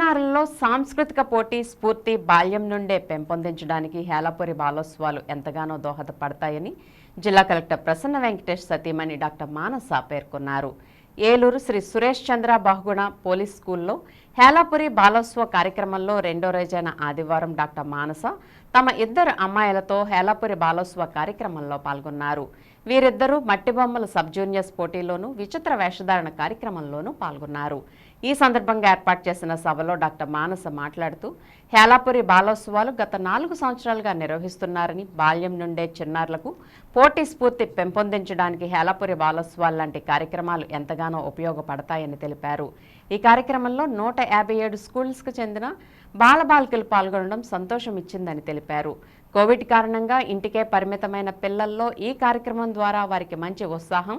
చిన్నారుల్లో సాంస్కృతిక పోటీ స్ఫూర్తి బాల్యం నుండే పెంపొందించడానికి హేలాపురి బాలోత్సవాలు ఎంతగానో దోహదపడతాయని జిల్లా కలెక్టర్ ప్రసన్న వెంకటేష్ సతీమణి డాక్టర్ మానస పేర్కొన్నారు. ఏలూరు శ్రీ సురేష్ చంద్ర బహుగుణ పోలీస్ స్కూల్లో హేలాపురి బాలోత్సవ కార్యక్రమంలో రెండో రోజైన ఆదివారం డాక్టర్ మానస తమ ఇద్దరు అమ్మాయిలతో హేలాపురి బాలోత్సవ కార్యక్రమంలో పాల్గొన్నారు. వీరిద్దరూ మట్టి బొమ్మల సబ్ జూనియర్స్ పోటీలోనూ విచిత్ర వేషధారణ కార్యక్రమంలోనూ పాల్గొన్నారు. ఈ సందర్భంగా ఏర్పాటు చేసిన సభలో డాక్టర్ మానస మాట్లాడుతూ హేలాపురి బాలోత్సవాలు గత నాలుగు సంవత్సరాలుగా నిర్వహిస్తున్నారని బాల్యం నుండే చిన్నారులకు పోటీ స్ఫూర్తి పెంపొందించడానికి హేలాపురి బాలోత్సవాలు లాంటి కార్యక్రమాలు ఎంతగానో ఉపయోగపడతాయని తెలిపారు. ఈ కార్యక్రమంలో నూట యాభై ఏడు స్కూల్స్కు చెందిన బాలబాలికలు పాల్గొనడం సంతోషం ఇచ్చిందని తెలిపారు. కోవిడ్ కారణంగా ఇంటికే పరిమితమైన పిల్లల్లో ఈ కార్యక్రమం ద్వారా వారికి మంచి ఉత్సాహం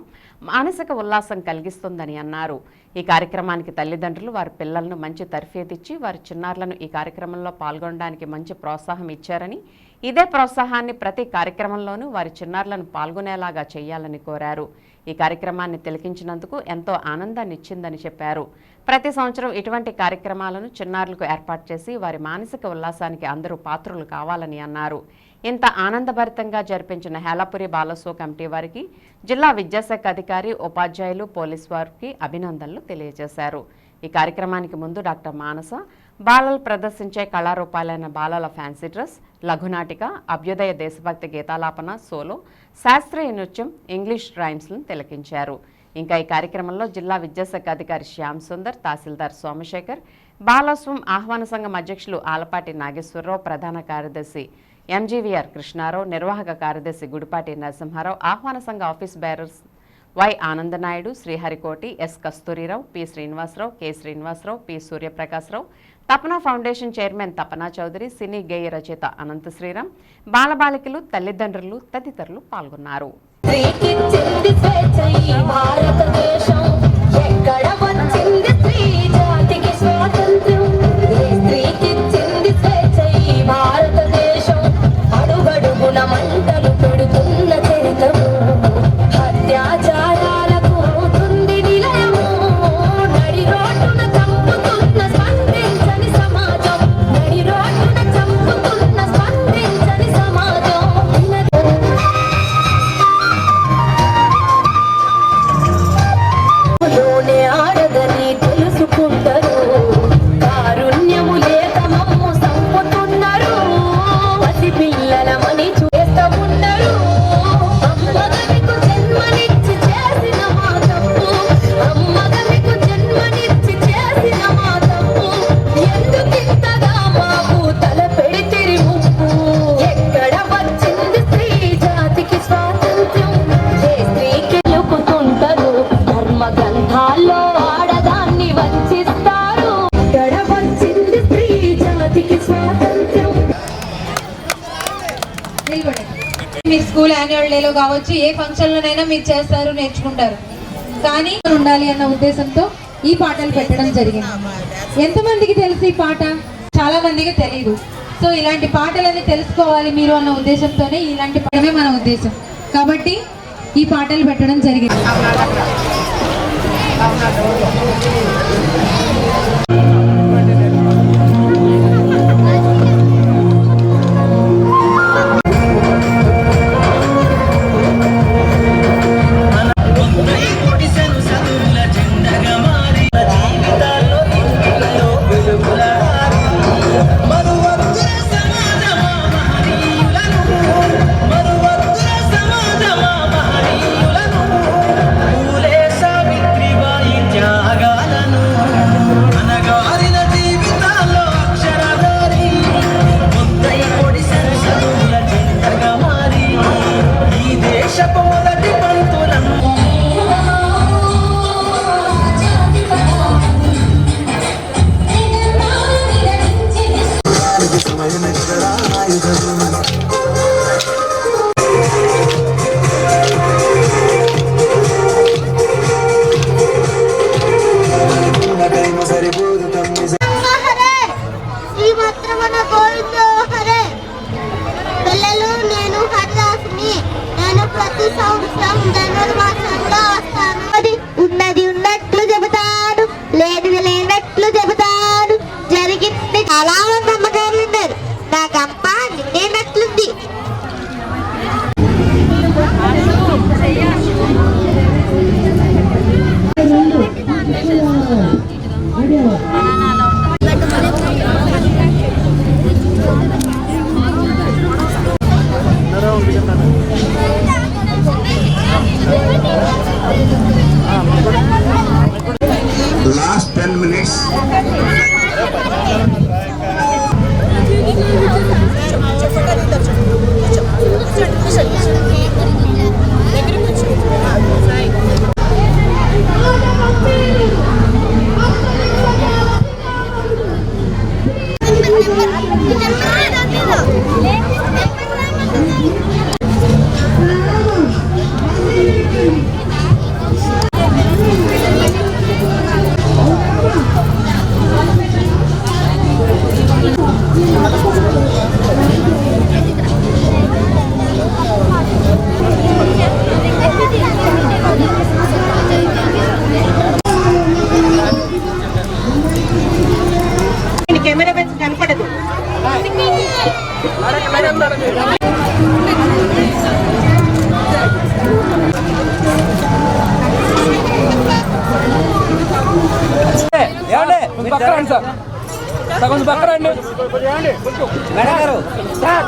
మానసిక ఉల్లాసం కలిగిస్తుందని అన్నారు. ఈ కార్యక్రమానికి తల్లిదండ్రులు వారి పిల్లలను మంచి తర్ఫీదిచ్చి వారి చిన్నారులను ఈ కార్యక్రమంలో పాల్గొనడానికి మంచి ప్రోత్సాహం ఇచ్చారని ఇదే ప్రోత్సాహాన్ని ప్రతి కార్యక్రమంలోనూ వారి చిన్నారులను పాల్గొనేలాగా చేయాలని కోరారు. ఈ కార్యక్రమాన్ని తిలకించినందుకు ఎంతో ఆనందాన్ని ఇచ్చిందని చెప్పారు. ప్రతి సంవత్సరం ఇటువంటి కార్యక్రమాలను చిన్నారులకు ఏర్పాటు చేసి వారి మానసిక ఉల్లాసానికి అందరూ పాత్రులు కావాలని అన్నారు. ఇంత ఆనందభరితంగా జరిపించిన హేలాపురి బాలసో కమిటీ వారికి జిల్లా విద్యాశాఖ అధికారి ఉపాధ్యాయులు పోలీస్ వారికి అభినందనలు తెలియజేశారు. ఈ కార్యక్రమానికి ముందు డాక్టర్ మానస బాలలు ప్రదర్శించే కళారూపాలైన బాలల ఫ్యాన్సీ డ్రెస్ లఘునాటిక అభ్యుదయ దేశభక్తి గీతాలాపన సోలో శాస్త్రీయ నృత్యం ఇంగ్లీష్ రైమ్స్లను తిలకించారు. ఇంకా ఈ కార్యక్రమంలో జిల్లా విద్యాశాఖ అధికారి శ్యామ్ సుందర్ తహసీల్దార్ సోమశేఖర్ బాలస్వం ఆహ్వాన సంఘం అధ్యక్షులు ఆలపాటి నాగేశ్వరరావు ప్రధాన కార్యదర్శి ఎంజీవీఆర్ కృష్ణారావు నిర్వాహక కార్యదర్శి గుడిపాటి నరసింహారావు ఆహ్వాన సంఘ office bearers Y Anandanaidu Sriharikoti S Kasturirao P Srinivasarao K Srinivasarao P Suryaprakashrao. Tapana foundation chairman Tapana Chowdary cine గేయ రచయిత అనంత శ్రీరామ్. బాలబాలికలు తల్లిదండ్రులు తదితరులు పాల్గొన్నారు. భారతదేశం. ఎక్కడ వచ్చింది మీ స్కూల్ యాన్యువల్ డేలో కావచ్చు ఏ ఫంక్షన్లోనైనా మీరు చేస్తారు నేర్చుకుంటారు. కానీ ఉండాలి అన్న ఉద్దేశంతో ఈ పాటలు పెట్టడం జరిగింది. ఎంతమందికి తెలుసు ఈ పాట? చాలా మందికి తెలియదు సో ఇలాంటి పాటలన్నీ తెలుసుకోవాలి మీరు అన్న ఉద్దేశంతోనే ఇలాంటి పడమే మన ఉద్దేశం. కాబట్టి ఈ పాటలు పెట్టడం జరిగింది. ఉన్నది ఉన్నట్లు చెబుతాడు లేనిది లేనట్లు చెబుతాడు జరిగింది చాలా మంది అమ్మగారు ఉన్నారు. నాకు last 10 minutes. ఏమండి కొంచెం సార్ సార్ కొంచెం పక్కన మేడం గారు సార్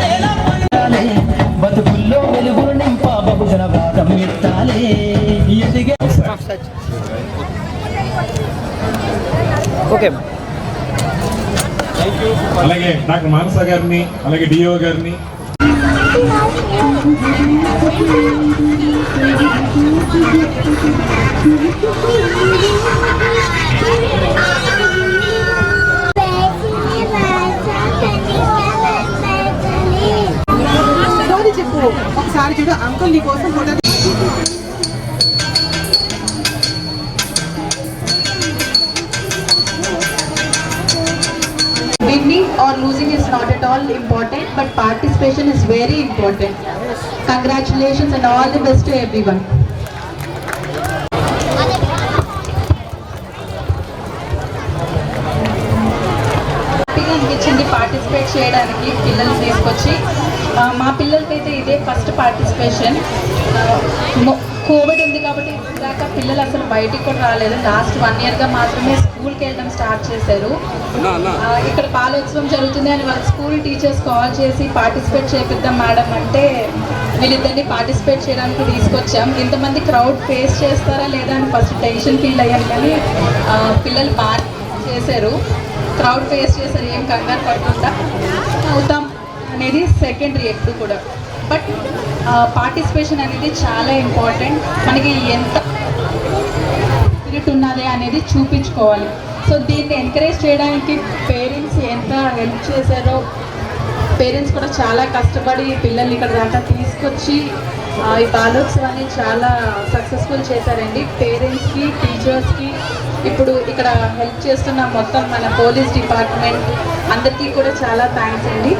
నేల పడాలే బతుకుల్లో వెలుగులు నింపా బహుజన వాదం ఎత్తాలే. ఎదిగే ఓకే. అలాగే డాక్టర్ మానస గారిని అలాగే డిఓ గారిని. చెప్పు ఒకసారి చూడు అంకుల్ నీ కోసం photo winning or losing is not at all important but participation is very important congratulations and all the best to everyone అనిపించింది పార్టిసిపేట్ చేయడానికి పిల్లలు తీసుకొచ్చి మా పిల్లలకైతే ఇదే ఫస్ట్ పార్టిసిపేషన్ కోవిడ్ ఉంది కాబట్టి దాకా పిల్లలు అసలు బయటికి కూడా రాలేదు. లాస్ట్ వన్ ఇయర్గా మాత్రమే స్కూల్కి వెళ్ళడం స్టార్ట్ చేశారు. ఇక్కడ బాలోత్సవం జరుగుతుంది అని వాళ్ళ స్కూల్ టీచర్స్ కాల్ చేసి పార్టిసిపేట్ చేపిద్దాం మేడం అంటే వీళ్ళిద్దరిని పార్టిసిపేట్ చేయడానికి తీసుకొచ్చాం. ఇంతమంది క్రౌడ్ ఫేస్ చేస్తారా లేదా అని ఫస్ట్ టెన్షన్ ఫీల్ అయ్యాను కానీ పిల్లలు బాగా చేశారు. క్రౌడ్ ఫేస్ చేశారు. ఏం కంగారు పడకుండా. అవుతాం. అనేది సెకండరీ ఎప్పుడు కూడా. బట్ పార్టిసిపేషన్ అనేది చాలా ఇంపార్టెంట్ మనకి ఎంత స్పిరిట్ ఉన్నది అనేది చూపించుకోవాలి. సో దీన్ని ఎంకరేజ్ చేయడానికి పేరెంట్స్ ఎంత హెల్ప్ చేశారో పేరెంట్స్ కూడా చాలా కష్టపడి పిల్లల్ని ఇక్కడ దాకా తీసుకొచ్చి ఈ బాలోత్సవాన్ని చాలా సక్సెస్ఫుల్ చేశారండి. పేరెంట్స్కి టీచర్స్కి ఇప్పుడు ఇక్కడ హెల్ప్ చేస్తున్న మొత్తం మన పోలీస్ డిపార్ట్మెంట్ అందరికీ కూడా చాలా థ్యాంక్స్ అండి.